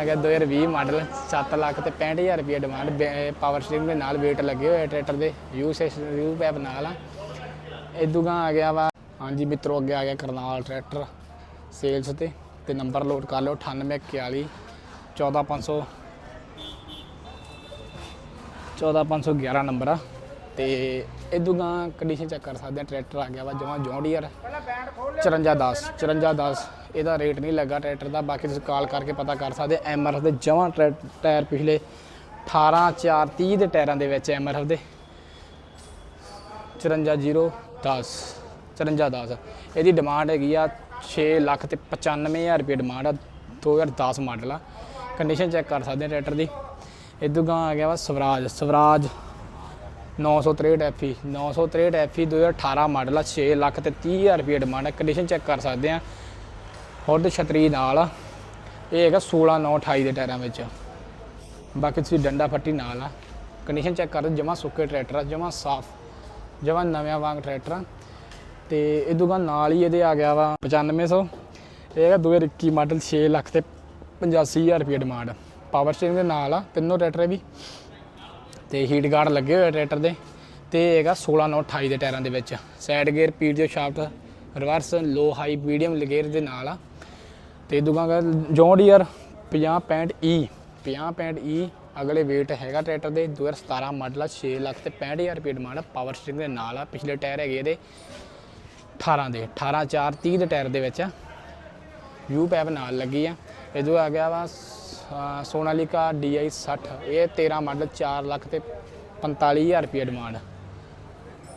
ਆ ਗਿਆ 2020 ਮਾਡਲ 7 ਲੱਖ ਤੇ 65000 ਰੁਪਏ ਡਿਮਾਂਡ ਪਾਵਰ ਸਟੀਅਰਿੰਗ ਦੇ ਨਾਲ ਵੇਟ ਲੱਗੇ ਹੋਏ ਟਰੈਕਟਰ ਦੇ ਯੂ ਸੈਸ ਯੂ ਪੈਪ ਨਾਲ ਆ। ਇਦੂਗਾ ਆ ਗਿਆ ਵਾ, ਹਾਂਜੀ ਮਿੱਤਰੋ, ਅੱਗੇ ਆ ਗਿਆ ਕਰਨਾਲ ਟਰੈਕਟਰ ਸੇਲਸ ਤੇ ਤੇ ਨੰਬਰ ਲੋਡ ਕਰ ਲਿਓ 9841 14500 14511 ਨੰਬਰ ਆ। ਤੇ ਇਦੂਗਾ ਕੰਡੀਸ਼ਨ ਚੈੱਕ ਕਰ ਸਕਦੇ ਆ ਟਰੈਕਟਰ ਆ ਗਿਆ ਵਾ ਜਮਾ ਜੌਂਡੀਅਰ 5410 5410 ਇਹਦਾ ਰੇਟ ਨਹੀਂ ਲੱਗਾ ਟਰੈਕਟਰ ਦਾ, ਬਾਕੀ ਤੁਸੀਂ ਕਾਲ ਕਰਕੇ ਪਤਾ ਕਰ ਸਕਦੇ ਐਮਆਰਐਫ ਦੇ ਜਮਾ ਟਾਇਰ ਪਿਛਲੇ 18 4 30 ਦੇ ਟਾਇਰਾਂ ਦੇ ਵਿੱਚ ਐਮਆਰਐਫ ਦੇ। 54010 5410 ਇਹਦੀ ਡਿਮਾਂਡ ਹੈਗੀ ਆ 6 ਲੱਖ ਤੇ 95000 ਰੁਪਏ ਡਿਮਾਂਡ ਆ 2010 ਮਾਡਲ ਆ। ਕੰਡੀਸ਼ਨ ਚੈੱਕ ਕਰ ਸਕਦੇ ਆ ਟਰੈਕਟਰ ਦੀ। ਇਦੋਂ ਗਾਂ ਆ ਗਿਆ ਵਾ Swaraj Swaraj 963 FE 963 FE 2018 model ਆ 6 ਲੱਖ ਤੇ 30000 ਰੁਪਏ ਡਿਮਾਂਡ ਆ। ਕੰਡੀਸ਼ਨ ਚੈੱਕ ਕਰ ਸਕਦੇ ਆ। ਹੁੱਡ ਛਤਰੀ ਨਾਲ। ਆ ਇਹ ਹੈਗਾ 16 9 28 ਦੇ ਟਾਇਰਾਂ ਵਿੱਚ। ਬਾਕੀ ਤੁਸੀਂ ਡੰਡਾ ਫੱਟੀ ਨਾਲ ਆ। ਕੰਡੀਸ਼ਨ ਚੈੱਕ ਕਰ ਜਮਾ ਸੁੱਕੇ ਟਰੈਕਟਰ ਆ, ਜਮਾ ਸਾਫ਼, ਜਮਾ ਨਵਿਆਂ ਵਾਂਗ ਟਰੈਕਟਰ ਆ। ਤੇ ਇਹ ਬਾਅਦ ਨਾਲ ਹੀ ਇਹਦੇ ਆ ਗਿਆ ਵਾ 9500 ਇਹ ਹੈਗਾ 2021 ਮਾਡਲ 6 ਲੱਖ ਤੇ 85000 ਰੁਪਏ ਡਿਮਾਂਡ। ਪਾਵਰ ਸਟੀਅਰਿੰਗ ਦੇ ਨਾਲ ਆ, ਤਿੰਨੋਂ ਟਰੈਕਟਰ ਵੀ। ਤੇ ਹੀਟ ਗਾਰਡ ਲੱਗੇ ਹੋਏ ਆ ਟਰੈਕਟਰ ਦੇ। ਤੇ ਇਹ ਹੈਗਾ 16 9 28 ਦੇ ਟਾਇਰਾਂ ਦੇ ਵਿੱਚ। Side gear PDO shaft reverse low high medium gear ਦੇ ਨਾਲ ਆ। ਤੇ ਦੁਗਾਂਗਾ ਜੌਨ ਡੀਅਰ 50 65 E 50 65 E ਅਗਲੇ weight ਹੈਗਾ ਟਰੈਕਟਰ ਦੇ 2017 ਮਾਡਲ ਆ 6 ਲੱਖ ਤੇ 65000 ਰੁਪਏ ਡਿਮਾਂਡ ਆ ਪਾਵਰ ਸਟੀਅਰਿੰਗ ਦੇ ਨਾਲ ਆ, ਪਿਛਲੇ ਟਾਇਰ ਹੈਗੇ ਇਹਦੇ 18 ਦੇ 18 4 30 ਦੇ ਟਾਇਰ ਦੇ ਵਿੱਚ ਆ। ਯੂ ਪੈਪ ਨਾਲ ਲੱਗੀ ਆ। ਇਹ ਇਹਦੋਂ ਆ ਗਿਆ ਵਾ ਸ- ਸੋਨਾਲੀਕਾ DI 60 ਇਹ 13 ਮਾਡਲ 4 ਲੱਖ ਤੇ 45000 ਰੁਪਏ ਡਿਮਾਂਡ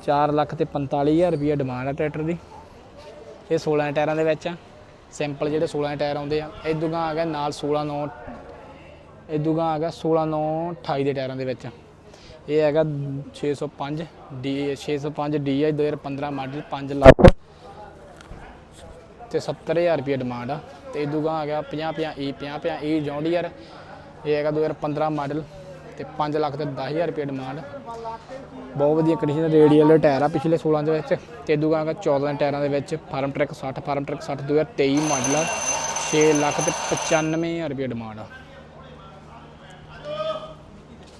4 ਲੱਖ ਤੇ 45000 ਰੁਪਏ ਡਿਮਾਂਡ ਆ ਟਰੈਕਟਰ ਦੀ। ਇਹ 16 ਟਾਇਰਾਂ ਦੇ ਵਿੱਚ ਆ। ਸਿੰਪਲ ਜਿਹੜੇ 16 ਟਾਇਰ ਆਉਂਦੇ ਆ ਇਦੋਂ ਆ ਗਿਆ ਨਾਲ 16 9 ਇਦੋਂ ਆ ਗਿਆ 16 9 28 ਦੇ ਟਾਇਰਾਂ ਦੇ ਵਿੱਚ। ਇਹ ਹੈਗਾ 605 ਡੀ 605 DI 2015 ਮਾਡਲ 5 ਲੱਖ ਤੇ 70000 ਰੁਪਏ ਡਿਮਾਂਡ ਆ। ਤੇ ਇਦੋਂ ਆ ਗਿਆ 50 50 E 50 50 E ਜੌਂਡੀਅਰ। ਇਹ ਹੈਗਾ 2015 ਮਾਡਲ ਤੇ 5 ਲੱਖ ਤੇ 10000 ਰੁਪਏ ਡਿਮਾਂਡ ਬਹੁਤ ਵਧੀਆ ਕੰਡੀਸ਼ਨ ਦੇ ਰੇਡੀਅਲ ਟਾਇਰ ਆ ਪਿਛਲੇ 16 ਦੇ ਵਿੱਚ। ਤੇ ਇਦੋਂ ਗਾਂ ਆ ਗਿਆ 14 ਟਾਇਰਾਂ ਦੇ ਵਿੱਚ Farmtrac 60 Farmtrac 60 2023 model ਆ। 6 ਲੱਖ ਤੇ 95000 ਰੁਪਏ ਡਿਮਾਂਡ ਆ।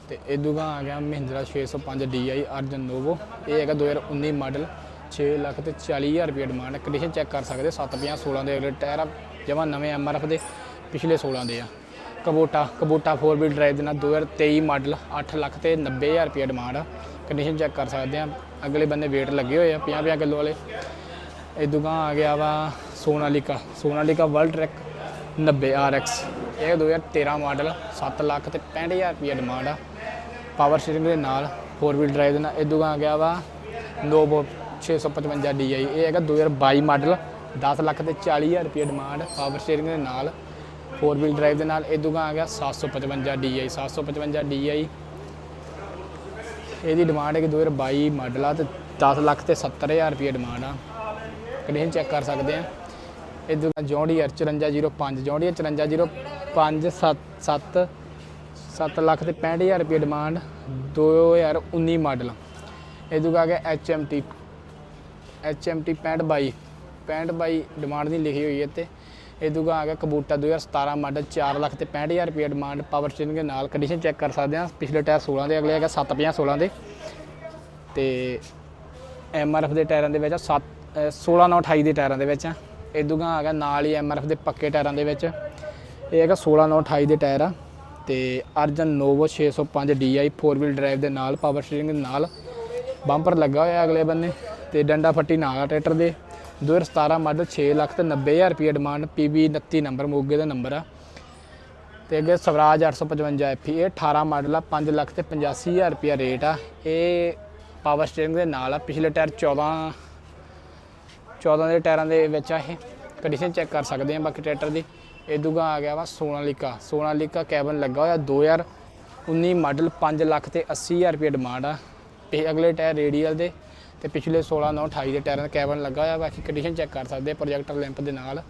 ਤੇ ਇਦੋਂ ਗਾਂ ਆ ਗਿਆ ਮਹਿੰਦਰਾ 605 DI ਅਰਜਨ ਨੋਵੋ ਇਹ ਹੈਗਾ 2019 ਮਾਡਲ। 6 ਲੱਖ ਤੇ 40000 ਰੁਪਏ ਡਿਮਾਂਡ ਕੰਡੀਸ਼ਨ ਚੈੱਕ ਕਰ ਸਕਦੇ 750 16 ਦੇ ਅਗਲੇ ਟਾਇਰ ਆ, ਜਮਾ ਨਵੇਂ ਐਮਆਰਐਫ ਦੇ ਪਿਛਲੇ 16 ਦੇ ਆ। ਕਬੋਟਾ ਕਬੋਟਾ 4 ਵੀਲ ਡਰਾਈਵ ਦੇ ਨਾਲ 2023 ਮਾਡਲ 8 ਲੱਖ ਤੇ 90000 ਰੁਪਏ ਡਿਮਾਂਡ ਆ। ਕੰਡੀਸ਼ਨ ਚੈੱਕ ਕਰ ਸਕਦੇ ਆ। ਅਗਲੇ ਬੰਦੇ weight ਲੱਗੇ ਹੋਏ ਆ 50 50 ਕਿਲੋ ਵਾਲੇ। ਇਦੋਂ ਗਾਂ ਆ ਗਿਆ ਵਾ Sonalika. Sonalika world track 90 RX ਇਹ 2013 ਮਾਡਲ 7 ਲੱਖ ਤੇ 65000 ਰੁਪਏ ਡਿਮਾਂਡ ਆ। ਪਾਵਰ ਸਟੀਅਰਿੰਗ ਦੇ ਨਾਲ 4 ਵੀਲ ਡਰਾਈਵ ਦੇ ਨਾਲ ਇਦੋਂ ਆ ਗਿਆ ਵਾ ਨੋਵੋ 655 DI ਇਹ ਹੈਗਾ 2022 ਮਾਡਲ 10 ਲੱਖ ਤੇ 40000 ਰੁਪਏ ਡਿਮਾਂਡ ਪਾਵਰ ਸਟੀਅਰਿੰਗ ਦੇ ਨਾਲ 4 ਵੀਲ ਡਰਾਈਵ ਦੇ ਨਾਲ ਇਦੋਂ ਆ ਗਿਆ 755 DI 755 DI ਇਹਦੀ ਡਿਮਾਂਡ ਹੈ ਕਿ 2022 ਮਾਡਲ ਆ ਤੇ 10 ਲੱਖ ਤੇ 70000 ਰੁਪਏ ਡਿਮਾਂਡ ਆ। ਕੰਡੀਸ਼ਨ ਚੈੱਕ ਕਰ ਸਕਦੇ ਆ? ਇਦੋਂ ਜੌਂਡੀਅਰ 5405 ਜੌਂਡੀਅਰ 5405 7 7 ਲੱਖ ਤੇ 65000 ਰੁਪਏ ਡਿਮਾਂਡ 2019 ਮਾਡਲ ਇਹਦੂ ਆ ਗਿਆ HMT HMT 6522 6522 ਡਿਮਾਂਡ ਦੀ ਲਿਖੀ ਹੋਈ ਇੱਥੇ ਇਹਦੂ ਆ ਗਿਆ ਕਬੂਟਾ 2017 ਮਾਡਲ 4 ਲੱਖ ਤੇ 65000 ਰੁਪਏ ਡਿਮਾਂਡ ਪਾਵਰ ਸਟੀਅਰਿੰਗ ਦੇ ਨਾਲ ਕੰਡੀਸ਼ਨ ਚੈੱਕ ਕਰ ਸਕਦੇ ਆ ਪਿਛਲੇ ਟਾਇਰ 16 ਦੇ, ਅਗਲੇ ਹੈਗਾ 750 16 ਦੇ। ਤੇ ਐਮਆਰਐਫ ਦੇ ਟਾਇਰਾਂ ਦੇ ਵਿੱਚ 7 16 9 28 ਦੇ ਟਾਇਰਾਂ ਦੇ ਵਿੱਚ ਆ। ਇਦੋਂ ਗਾ ਆ ਗਿਆ ਨਾਲ ਹੀ ਐਮਆਰਐਫ ਦੇ ਪੱਕੇ ਟਾਇਰਾਂ ਦੇ ਵਿੱਚ। ਇਹ ਹੈਗਾ 16 9 28 ਦੇ ਟਾਇਰ ਆ। ਤੇ Arjun Novo 605 DI 4 wheel drive ਦੇ ਨਾਲ ਪਾਵਰ ਸਟੀਅਰਿੰਗ ਦੇ ਨਾਲ ਬੰਪਰ ਲੱਗਾ ਹੋਇਆ ਅਗਲੇ ਬੰਨੇ। ਤੇ ਡੰਡਾ ਫੱਟੀ ਨਾਲ ਆ ਟਰੈਕਟਰ ਦੇ। 2017 ਮਾਡਲ 6 ਲੱਖ ਤੇ 90000 ਰੁਪਏ ਡਿਮਾਂਡ PB 29 ਨੰਬਰ ਮੋਗੇ ਦਾ ਨੰਬਰ ਆ। ਤੇ ਅੱਗੇ ਸਵਰਾਜ 855 FE ਇਹ 18 ਮਾਡਲ ਆ 5 ਲੱਖ ਤੇ 85000 ਰੁਪਏ ਰੇਟ ਆ। ਇਹ ਪਾਵਰ ਸਟੀਅਰਿੰਗ ਦੇ ਨਾਲ ਆ, ਪਿਛਲੇ ਟਾਇਰ 14 14 ਦੇ ਟਾਇਰਾਂ ਦੇ ਵਿੱਚ ਆ ਇਹ। ਕੰਡੀਸ਼ਨ ਚੈੱਕ ਕਰ ਸਕਦੇ ਆ ਬਾਕੀ ਟਰੈਕਟਰ ਦੀ। ਇਹ ਦੂਗਾ ਆ ਗਿਆ ਵਾ ਸੋਨਾਲੀਕਾ। ਸੋਨਾਲੀਕਾ ਕੈਬਨ ਲੱਗਾ ਹੋਇਆ 2019 ਮਾਡਲ 5 ਲੱਖ ਤੇ 80000 ਰੁਪਏ ਡਿਮਾਂਡ ਆ। ਤੇ ਅਗਲੇ ਟਾਇਰ ਰੇਡੀਅਲ ਦੇ ਤੇ ਪਿਛਲੇ 16 9 28 ਦੇ ਟਾਇਰਾਂ ਦਾ ਕੈਬਨ ਲੱਗਾ ਹੋਇਆ ਬਾਕੀ ਕੰਡੀਸ਼ਨ ਚੈੱਕ ਕਰ ਸਕਦੇ ਆ ਪ੍ਰੋਜੈਕਟਰ ਲੈਂਪ ਦੇ ਨਾਲ।